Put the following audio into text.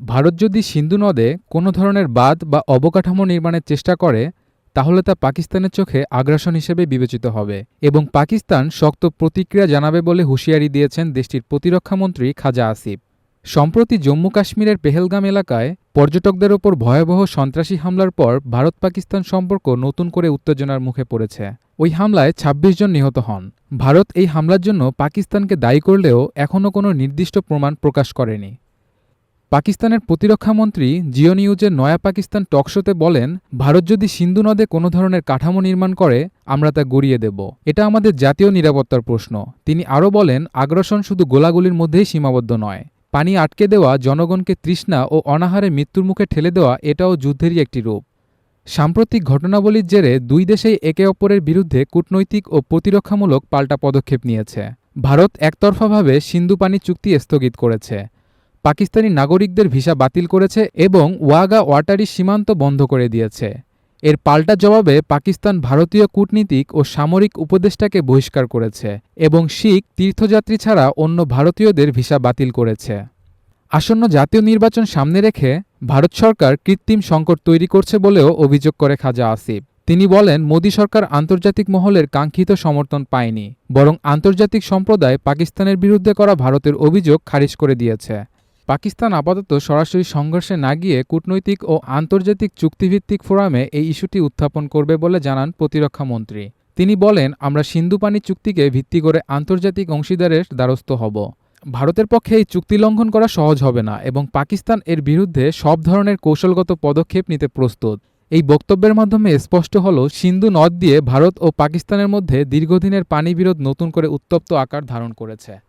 ভারত যদি সিন্ধু নদে কোনো ধরনের বাঁধ বা অবকাঠামো নির্মাণের চেষ্টা করে, তাহলে তা পাকিস্তানের চোখে আগ্রাসন হিসেবে বিবেচিত হবে এবং পাকিস্তান শক্ত প্রতিক্রিয়া জানাবে বলে হুঁশিয়ারি দিয়েছেন দেশটির প্রতিরক্ষামন্ত্রী খাজা আসিফ। সম্প্রতি জম্মু কাশ্মীরের পেহেলগাম এলাকায় পর্যটকদের ওপর ভয়াবহ সন্ত্রাসী হামলার পর ভারত পাকিস্তান সম্পর্ক নতুন করে উত্তেজনার মুখে পড়েছে। ওই হামলায় ২৬ জন নিহত হন। ভারত এই হামলার জন্য পাকিস্তানকে দায়ী করলেও এখনও কোনো নির্দিষ্ট প্রমাণ প্রকাশ করেনি। পাকিস্তানের প্রতিরক্ষামন্ত্রী জিও নিউজের নয়া পাকিস্তান টকশোতে বলেন, ভারত যদি সিন্ধু নদে কোনো ধরনের কাঠামো নির্মাণ করে, আমরা তা গড়িয়ে দেব। এটা আমাদের জাতীয় নিরাপত্তার প্রশ্ন। তিনি আরও বলেন, আগ্রাসন শুধু গোলাগুলির মধ্যেই সীমাবদ্ধ নয়। পানি আটকে দেওয়া, জনগণকে তৃষ্ণা ও অনাহারে মৃত্যুর মুখে ঠেলে দেওয়া, এটাও যুদ্ধেরই একটি রূপ। সাম্প্রতিক ঘটনাবলীর জেরে দুই দেশেই একে অপরের বিরুদ্ধে কূটনৈতিক ও প্রতিরক্ষামূলক পাল্টা পদক্ষেপ নিয়েছে। ভারত একতরফাভাবে সিন্ধু পানি চুক্তি স্থগিত করেছে। পাকিস্তানি নাগরিকদের ভিসা বাতিল করেছে এবং ওয়াগা ওয়াটারি সীমান্ত বন্ধ করে দিয়েছে। এর পাল্টা জবাবে পাকিস্তান ভারতীয় কূটনীতিক ও সামরিক উপদেষ্টাকে বহিষ্কার করেছে এবং শিখ তীর্থযাত্রী ছাড়া অন্য ভারতীয়দের ভিসা বাতিল করেছে। আসন্ন জাতীয় নির্বাচন সামনে রেখে ভারত সরকার কৃত্রিম সংকট তৈরি করছে বলেও অভিযোগ করে খাজা আসিফ। তিনি বলেন, মোদী সরকার আন্তর্জাতিক মহলের কাঙ্ক্ষিত সমর্থন পায়নি, বরং আন্তর্জাতিক সম্প্রদায় পাকিস্তানের বিরুদ্ধে করা ভারতের অভিযোগ খারিজ করে দিয়েছে। পাকিস্তান আপাতত সরাসরি সংঘর্ষে না গিয়ে কূটনৈতিক ও আন্তর্জাতিক চুক্তিভিত্তিক ফোরামে এই ইস্যুটি উত্থাপন করবে বলে জানান প্রতিরক্ষামন্ত্রী তিনি বলেন, আমরা সিন্ধু পানি চুক্তিকে ভিত্তি করে আন্তর্জাতিক অংশীদারের দ্বারস্থ হব। ভারতের পক্ষে এই চুক্তি লঙ্ঘন করা সহজ হবে না এবং পাকিস্তান এর বিরুদ্ধে সব ধরনের কৌশলগত পদক্ষেপ নিতে প্রস্তুত। এই বক্তব্যের মাধ্যমে স্পষ্ট হল, সিন্ধু নদ দিয়ে ভারত ও পাকিস্তানের মধ্যে দীর্ঘদিনের পানি বিরোধ নতুন করে উত্তপ্ত আকার ধারণ করেছে।